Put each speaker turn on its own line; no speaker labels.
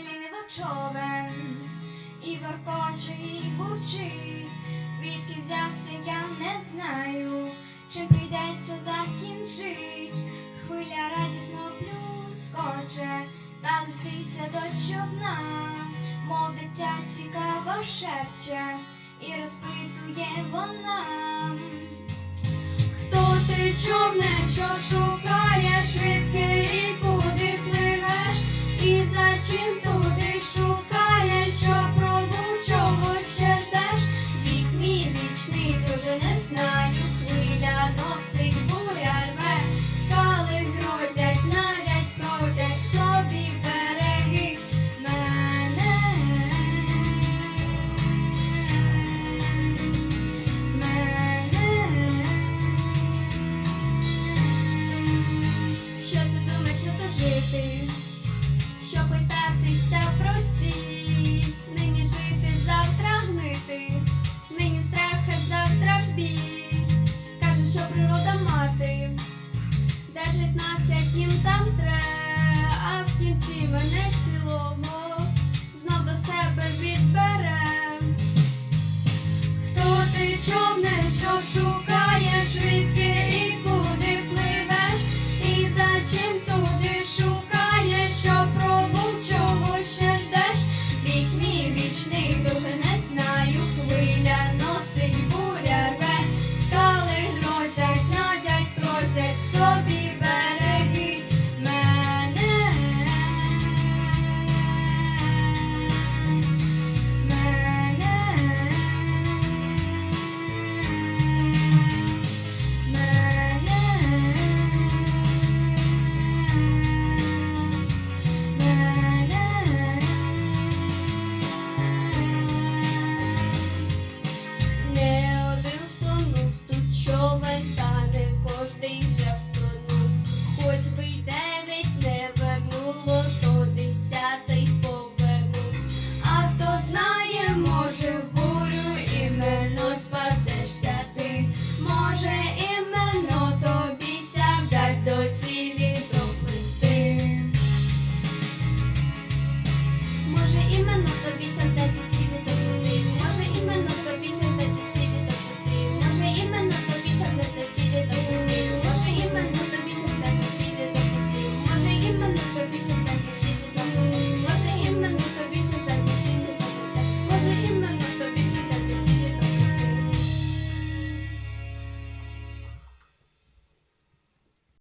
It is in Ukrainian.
Лінива човен і воркоче, і бурчи, Відки взявся, я не знаю, чи прийдеться закінчить, хвиля радісно плюскоче, та лисиця до човна, мов дитя цікаво шепче, і розпитує вона.